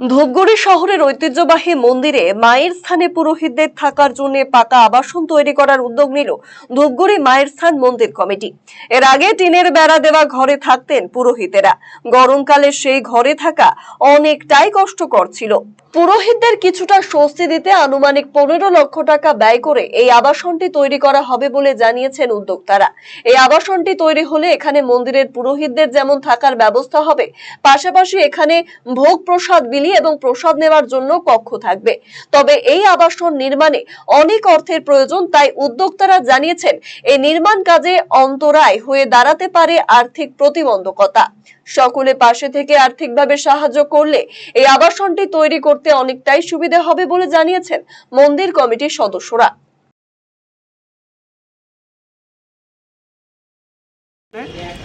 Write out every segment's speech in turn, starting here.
ধূপগুড়ি শহরের ঐতিহ্যবাহী মন্দিরে মায়ের স্থানে পুরোহিতদের থাকার জন্য পাকা আবাসন তৈরি করার উদ্যোগ নিল ধূপগুড়ি মায়ের স্থান মন্দির কমিটি। এর আগে টিনের বেড়া দেওয়া ঘরে থাকতেন পুরোহিতেরা। গরমকালে সেই ঘরে থাকা অনেকটাই কষ্টকর ছিল। পুরোহিতদের কিছুটা স্বস্তি দিতে আনুমানিক পনেরো লক্ষ টাকা ব্যয় করে এই আবাসনটি তৈরি করা হবে বলে জানিয়েছেন উদ্যোক্তারা। এই আবাসনটি তৈরি হলে এখানে মন্দিরের পুরোহিতদের যেমন থাকার ব্যবস্থা হবে, পাশাপাশি এখানে ভোগ প্রসাদ বিলি এবং প্রসাদ নেওয়ার জন্য কক্ষ থাকবে। তবে এই আবাসন নির্মাণে অনেক অর্থের প্রয়োজন, তাই উদ্যোক্তারা জানিয়েছেন এই নির্মাণ কাজে অন্তরায় হয়ে দাঁড়াতে পারে আর্থিক প্রতিবন্ধকতা। সকলে পাশে থেকে আর্থিকভাবে সাহায্য করলে এই আবাসনটি তৈরি করতে অনেকটাই সুবিধা হবে বলে জানিয়েছেন মন্দির কমিটির সদস্যরা।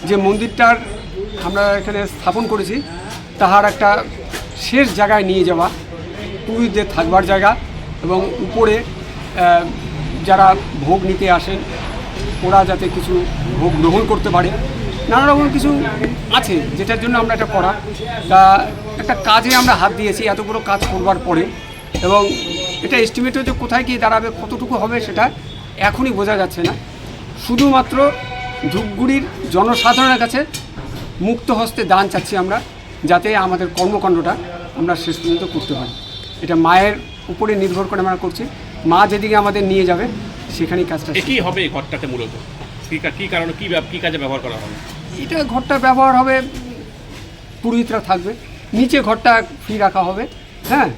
যে মন্দিরটার আমরা এখানে স্থাপন করেছি, তাহার একটা শেষ জায়গায় নিয়ে যাওয়া পুরুষদের থাকবার জায়গা এবং উপরে যারা ভোগ নিতে আসেন, ওরা যাতে কিছু ভোগ গ্রহণ করতে পারে। নানা রকম কিছু আছে, যেটার জন্য আমরা এটা করা। তা একটা কাজে আমরা হাত দিয়েছি এতগুলো কাজ করবার পরে। এবং এটা এস্টিমেট হচ্ছে কোথায় গিয়ে দাঁড়াবে কতটুকু হবে সেটা এখনই বোঝা যাচ্ছে না। শুধুমাত্র ধূপগুড়ির জনসাধারণের কাছে মুক্ত হস্তে দান চাচ্ছি আমরা যাতে আমাদের কর্মকাণ্ডটা আমরা শেষ পর্যন্ত করতে পারি। এটা মায়ের উপরে নির্ভর করে আমরা করছি। মা যেদিকে আমাদের নিয়ে যাবে সেখানেই কাজটা। এটি হবে এই ঘরটাতে মূলত? কি কা- কি কারণে কী কী কাজে ব্যবহার করা হবে? এটা ঘরটা ব্যবহার হবে পুরোহিতরা থাকবে। নিচে ঘরটা ফ্রি রাখা হবে। হ্যাঁ?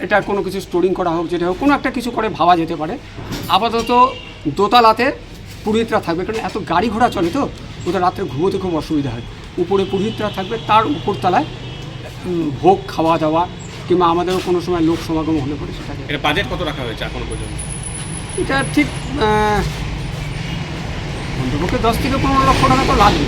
এটা কোনো কিছু স্টোরিং করা হোক যেটা হোক কোনো একটা কিছু করে ভাবা যেতে পারে। আপাতত দোতলাতে পুরোহিতরা থাকবে কারণ এত গাড়ি ঘোড়া চলে তো ওটা রাত্রে ঘুমোতে খুব অসুবিধা হয়। উপরে পুরোহিতরা থাকবে তার উপরতলায় উম, ভোগ খাওয়া দাওয়া কিংবা আমাদেরও কোনো সময় লোক সমাগম হলে পরে সেটাকে এটা বাজেট কত রাখা হয়েছে এখনও পর্যন্ত? এটা ঠিক অন্তপক্ষে দশ থেকে পনেরো লক্ষ টাকা তো লাগবে।